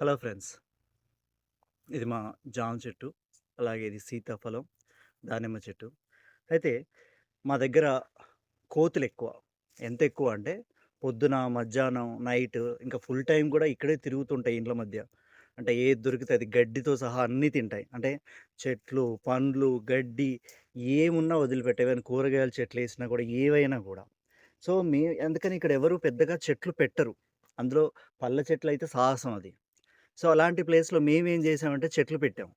Hello friends. ఇది మా జామ చెట్టు. అలాగే ఇది సీతాఫలం దానిమ్మ చెట్టు. అయితే మా దగ్గర కోతులు ఎక్కువ. ఎంత ఎక్కువ అంటే పొద్దున మధ్యాహ్నం నైట్ ఇంకా ఫుల్ టైం కూడా ఇక్కడే తిరుగుతుంటాయి ఇండ్ల మధ్య. అంటే ఏది దొరికితే అది గడ్డితో సహా అన్నీ తింటాయి. అంటే చెట్లు పండ్లు గడ్డి ఏమున్నా వదిలిపెట్టేవని కూరగాయల చెట్లు వేసినా కూడా ఏవైనా కూడా. సో మీ అందుకని ఇక్కడ ఎవరు పెద్దగా చెట్లు పెట్టరు. అందులో పళ్ళ చెట్లు అయితే సాహసం అది. సో అలాంటి ప్లేస్‌లో మేమేం చేసామంటే చెట్లు పెట్టాం.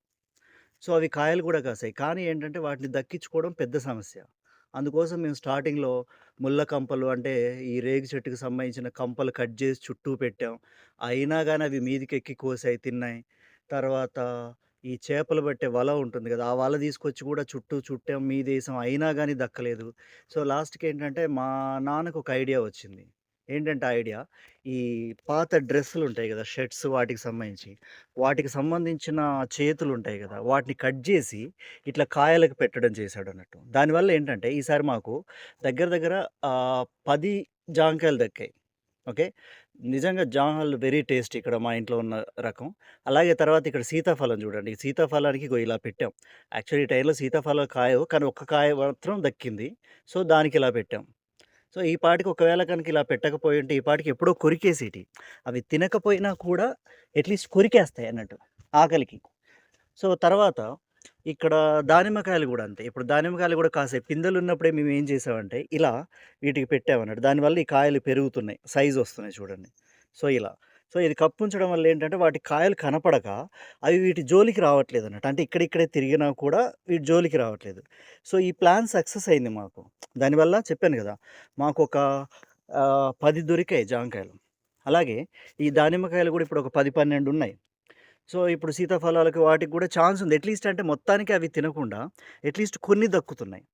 సో అవి కాయలు కూడా కాసాయి. కానీ ఏంటంటే వాటిని దక్కించుకోవడం పెద్ద సమస్య. అందుకోసం మేము స్టార్టింగ్‌లో ముళ్ళ కంపలు అంటే ఈ రేగి చెట్టుకి సంబంధించిన కంపలు కట్ చేసి చుట్టూ పెట్టాం. అయినా కానీ అవి మీదికెక్కి కోసాయి, తిన్నాయి. తర్వాత ఈ చేపలు పట్టే వల ఉంటుంది కదా! ఆ వల తీసుకొచ్చి కూడా చుట్టూ చుట్టాం, మీదేసాం. అయినా కానీ దక్కలేదు. సో లాస్ట్‌కి ఏంటంటే మా నాన్నకు ఒక ఐడియా వచ్చింది. ఏంటంటే ఐడియా? ఈ పాత డ్రెస్సులు ఉంటాయి కదా షర్ట్స్ వాటికి సంబంధించి. వాటికి సంబంధించిన చేతులు ఉంటాయి కదా వాటిని కట్ చేసి ఇట్లా కాయలకు పెట్టడం చేశాడు అన్నట్టు దానివల్ల ఏంటంటే ఈసారి మాకు దగ్గర దగ్గర పది జాంకాయలు దక్కాయి. ఓకే? నిజంగా జాంకాయలు వెరీ టేస్ట్ ఇక్కడ మా ఇంట్లో ఉన్న రకం. అలాగే తర్వాత ఇక్కడ సీతాఫలం చూడండి. సీతాఫలానికి ఇలా పెట్టాం. యాక్చువల్లీ టైంలో సీతాఫలం కాయవు కానీ ఒక్క కాయ మాత్రం దక్కింది. సో దానికి ఇలా పెట్టాం. సో ఈ పాటికి ఒకవేళ కనుక ఇలా పెట్టకపోయి ఉంటే ఈ పాటికి ఎప్పుడో కొరికేసేటి అవి తినకపోయినా కూడా అట్లీస్ట్ కొరికేస్తాయి అన్నట్టు ఆకలికి. సో తర్వాత ఇక్కడ దానిమ్మకాయలు కూడా అంతే. ఇప్పుడు దానిమ్మకాయలు కూడా కాసే పిందెలు ఉన్నప్పుడే మేము ఏం చేసామంటే ఇలా వీటికి పెట్టామన్నట్టు. దానివల్ల ఈ కాయలు పెరుగుతున్నాయి. సైజు వస్తున్నాయి చూడండి. సో ఇలా సో ఇది కప్పు ఉంచడం వల్ల ఏంటంటే వాటి కాయలు కనపడక అవి వీటి జోలికి రావట్లేదు అన్నట్టు అంటే ఇక్కడిక్కడే తిరిగినా కూడా వీటి జోలికి రావట్లేదు. సో ఈ ప్లాన్ సక్సెస్ అయింది మాకు. దానివల్ల చెప్పాను కదా మాకు ఒక పది దొరికాయి జాంకాయలు. అలాగే ఈ దానిమ్మకాయలు కూడా ఇప్పుడు ఒక పది పన్నెండు ఉన్నాయి. సో ఇప్పుడు సీతాఫలాలకు వాటికి కూడా ఛాన్స్ ఉంది. అట్లీస్ట్ అంటే మొత్తానికి అవి తినకుండా అట్లీస్ట్ కొన్ని దక్కుతున్నాయి.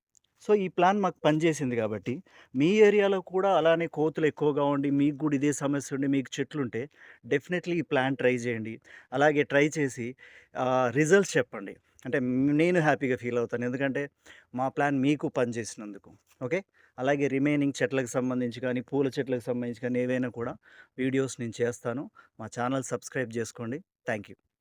సో ఈ ప్లాన్ మాకు పనిచేసింది కాబట్టి మీ ఏరియాలో కూడా అలానే కోతులు ఎక్కువగా ఉండి మీకు కూడా ఇదే సమస్య ఉండి మీకు చెట్లుంటే డెఫినెట్లీ ఈ ప్లాన్ ట్రై చేయండి. అలాగే ట్రై చేసి రిజల్ట్స్ చెప్పండి. అంటే నేను హ్యాపీగా ఫీల్ అవుతాను. ఎందుకంటే మా ప్లాన్ మీకు పనిచేసినందుకు. ఓకే? అలాగే రిమైనింగ్ చెట్లకు సంబంధించి కానీ పూల చెట్లకు సంబంధించి కానీ ఏవైనా కూడా వీడియోస్ నేను చేస్తాను. మా ఛానల్ సబ్స్క్రైబ్ చేసుకోండి. Thank you